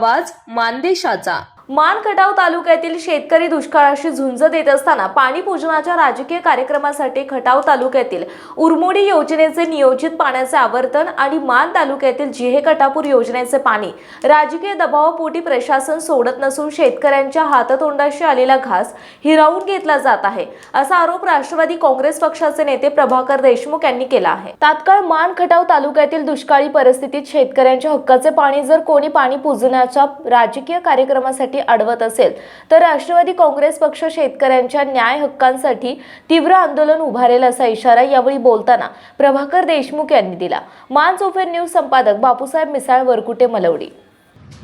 आवाज मानदेशाचा. मान खटाव तालुक्यातील शेतकरी दुष्काळाशी झुंज देत असताना पाणी पूजनाच्या राजकीय कार्यक्रमासाठी खटाव तालुक्यातील उरमोडी योजनेचे नियोजित पाण्याचे आवर्तन आणि मान तालुक्यातील जिहे कटापूर योजनेचे पाणी राजकीय दबावापोटी प्रशासन सोडत नसून शेतकऱ्यांच्या हाततोंडाशी आलेला घास हिरावून घेतला जात आहे असा आरोप राष्ट्रवादी काँग्रेस पक्षाचे नेते प्रभाकर देशमुख यांनी केला आहे. तात्काळ मान खटाव तालुक्यातील दुष्काळी परिस्थितीत शेतकऱ्यांच्या हक्काचे पाणी जर कोणी पाणी पूजण्याच्या राजकीय कार्यक्रमासाठी अडवत असेल. तर राष्ट्रवादी काँग्रेस पक्ष शेतकऱ्यांच्या न्याय हक्कांसाठी तीव्र आंदोलन उभारेल असा इशारा यावेळी बोलताना प्रभाकर देशमुख यांनी दिला. मान चोफेर न्यूज संपादक बापूसाहेब मिसाळ वरकुटे मलवडी.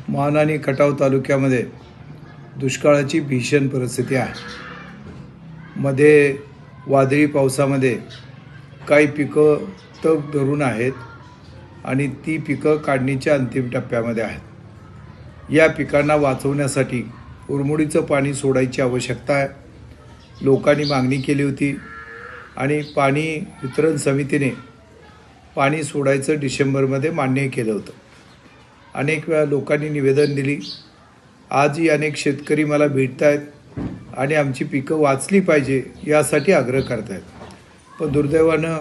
मान आणि खटाव तालुक्यामध्ये दुष्काळाची भीषण परिस्थिती आहे. मध्ये वादळी पावसामध्ये काही पिकं तग धरून आहेत आणि ती पिकं काढणीच्या अंतिम टप्प्यामध्ये आहेत. या पिकांना वाचवण्यासाठी उरमुडीचं पाणी सोडायची आवश्यकता आहे. लोकांनी मागणी केली होती आणि पाणी वितरण समितीने पाणी सोडायचं डिसेंबरमध्ये मान्य केलं होतं. अनेक वेळा लोकांनी निवेदन दिली आजही अनेक शेतकरी मला भेटत आहेत आणि आमची पिकं वाचली पाहिजे यासाठी आग्रह करत आहेत पण दुर्दैवानं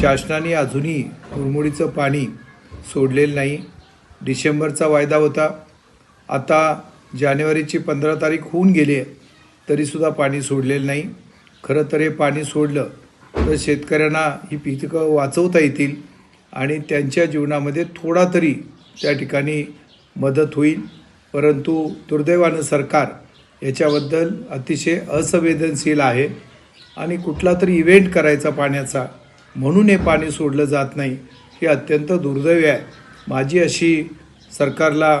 शासनाने अजूनही मुरमुडीचं पाणी सोडलेलं नाही. डिसेंबरचा वायदा होता. आता जानेवारीची पंधरा तारीख होऊन गेली आहे तरीसुद्धा पाणी सोडलेलं नाही. खरं तर हे पाणी सोडलं तर शेतकऱ्यांना ही पिकं वाचवता येतील आणि त्यांच्या जीवनामध्ये थोडा तरी त्या ठिकाणी मदत होईल. परंतु दुर्दैवानं सरकार याच्याबद्दल अतिशय असंवेदनशील आहे आणि कुठला तरी इव्हेंट करायचा पाण्याचा म्हणून हे पाणी सोडलं जात नाही हे अत्यंत दुर्दैव आहे. माझी अशी सरकारला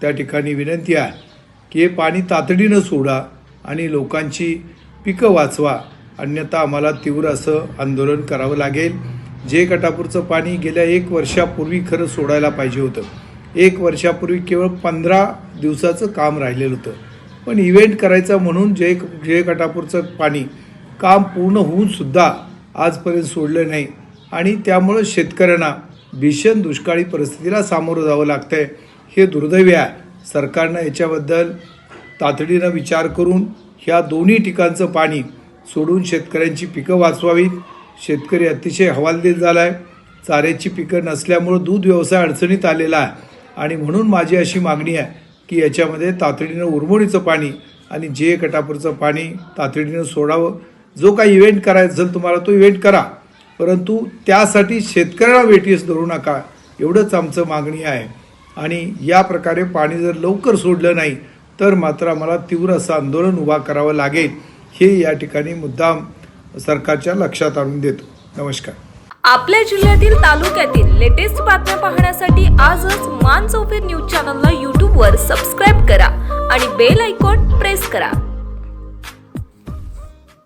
त्या ठिकाणी विनंती आहे की हे पाणी तातडीनं सोडा आणि लोकांची पिकं वाचवा. अन्यथा आम्हाला तीव्र असं आंदोलन करावं लागेल. जे कटापूरचं पाणी गेल्या एक वर्षापूर्वी खरं सोडायला पाहिजे होतं. एक वर्षापूर्वी केवळ पंधरा दिवसाचं काम राहिलेलं होतं. पण इव्हेंट करायचं म्हणून जय जय कटापूरचं पाणी काम पूर्ण होऊन सुद्धा आजपर्यंत सोडलं नाही आणि त्यामुळं शेतकऱ्यांना भीषण दुष्काळी परिस्थितीला सामोरं जावं लागतं आहे हे दुर्दैवी आहे. सरकारनं याच्याबद्दल तातडीनं विचार करून ह्या दोन्ही ठिकाणचं पाणी सोडून शेतकऱ्यांची पिकं वाचवावीत. शेतकरी अतिशय हवालदिल झाला आहे चाऱ्याची पिकं नसल्यामुळं दूध व्यवसाय अडचणीत आलेला आहे. आणि म्हणून माझी अशी मागणी आहे की याच्यामध्ये तातडीनं उरमोडीचं पाणी आणि जे कटापूरचं पाणी तातडीनं सोडावं. जो काही इव्हेंट करायचा असेल तुम्हाला तो इव्हेंट करा. परंतु त्यासाठी शेतकऱ्याला वेटीस धरू नका. एवढंच आमचं मागणी आहे. आणि या प्रकारे पाणी जर लवकर सोडलं नाही तर मात्र आम्हाला तीव्र असं आंदोलन उभा करावं लागेल. हे या ठिकाणी मुद्दाम सरकारच्या लक्षात आणून देतो. नमस्कार. आपल्या जिल्ह्यातील तालुक्यातील लेटेस्ट बातम्या पाहण्यासाठी आजच मान चौफेर न्यूज चॅनलला यूट्यूबवर सबस्क्राईब करा आणि बेल आयकॉन प्रेस करा.